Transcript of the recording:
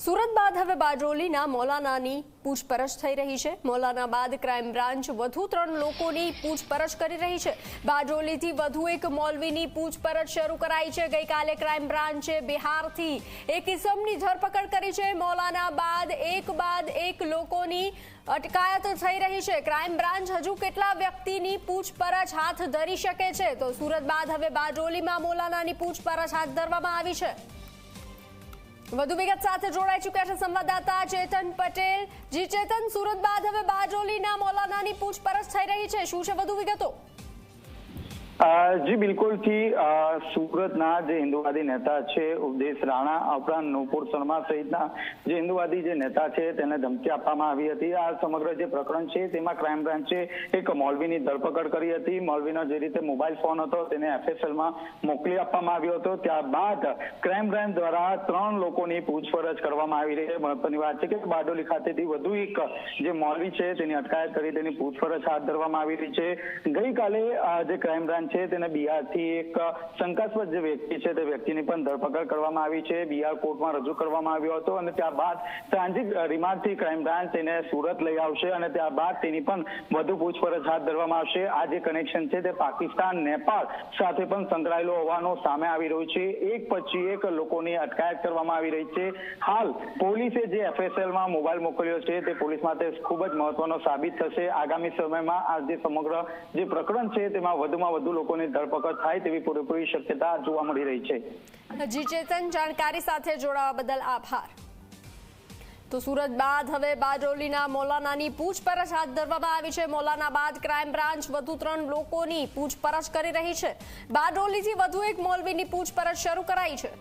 સુરત બાદ હવે બારડોલીના મૌલાનાની પૂછપરછ થઈ રહી છે. મૌલાના બાદ ક્રાઇમ બ્રાન્ચ વધુ ત્રણ લોકોની પૂછપરછ કરી રહી છે. બારડોલીથી વધુ એક મૌલવીની પૂછપરછ શરૂ કરાઈ છે. ગઈકાલે ક્રાઇમ બ્રાન્ચે બિહારથી એક ઇસમની ધરપકડ કરી છે. મૌલાના બાદ એક બાદ એક લોકોની અટકાયત થઈ રહી છે. ક્રાઇમ બ્રાન્ચ હજુ કેટલા વ્યક્તિની પૂછપરછ હાથ ધરી શકે છે? તો સુરત બાદ હવે બારડોલીમાં મૌલાનાની પૂછપરછ હાથ ધરવામાં આવી છે. વધુ વિગત સાથે જોડાઈ ચુક્યા છે સંવાદદાતા ચેતન પટેલ. જી ચેતન, સુરત બાદ હવે બારડોલીના મૌલાનાની પૂછપરછ થઈ રહી છે. શું છે વધુ વિગતો? જી બિલકુલથી અ, સુરતના જે હિન્દુવાદી નેતા છે ઉપદેશ રાણા ઉપરાંત નુપુર શર્મા સહિતના જે હિન્દુવાદી જે નેતા છે તેને ધમકી આપવામાં આવી હતી. આ સમગ્ર જે પ્રકરણ છે તેમાં ક્રાઇમ બ્રાન્ચે એક મોલવીની ધરપકડ કરી હતી. મોલવીનો જે રીતે મોબાઈલ ફોન હતો તેને એફએસએલમાં મોકલી આપવામાં આવ્યો હતો. ત્યારબાદ ક્રાઇમ બ્રાન્ચ દ્વારા ત્રણ લોકોની પૂછપરછ કરવામાં આવી રહી છે. મહત્વની વાત છે કે બારડોલી ખાતેથી વધુ એક જે મોલવી છે તેની અટકાયત કરી તેની પૂછપરછ હાથ ધરવામાં આવી રહી છે. ગઈકાલે જે ક્રાઇમ બ્રાન્ચ છે તેને બિહારથી એક શંકાસ્પદ જે વ્યક્તિ છે તે વ્યક્તિની પણ ધરપકડ કરવામાં આવી છે. બિહાર કોર્ટમાં રજૂ કરવામાં આવ્યો હતો અને ત્યારબાદ ટ્રાન્ઝિટ રિમાન્ડથી ક્રાઇમ બ્રાન્ચ તેને સુરત લઈ આવશે અને ત્યારબાદ તેની પણ વધુ પૂછપરછ હાથ ધરવામાં આવશે. આ જે કનેક્શન છે તે પાકિસ્તાન, નેપાળ સાથે પણ સંકળાયેલો હોવાનો સામે આવી રહ્યું છે. એક પછી એક લોકોની અટકાયત કરવામાં આવી રહી છે. હાલ પોલીસે જે એફએસએલમાં મોબાઈલ મોકલ્યો છે તે પોલીસ માટે ખૂબ જ મહત્વનો સાબિત થશે. આગામી સમયમાં આ જે સમગ્ર જે પ્રકરણ છે તેમાં વધુમાં વધુ લોકોની ધરપકડ થાય તેવી પૂરેપૂરી શક્યતા જોવા મળી રહી છે. જી ચેતન જાણકારી સાથે જોડાવા બદલ આભાર. તો સુરત બાદ હવે બારડોલીના મોલાનાની પૂછપરછ હાથ ધરવામાં આવી છે. મૌલાના બાદ ક્રાઇમ બ્રાન્ચ વધુ ત્રણ લોકોની પૂછપરછ કરી રહી છે. બારડોલીથી વધુ એક મૌલવીની પૂછપરછ શરૂ કરાઈ છે.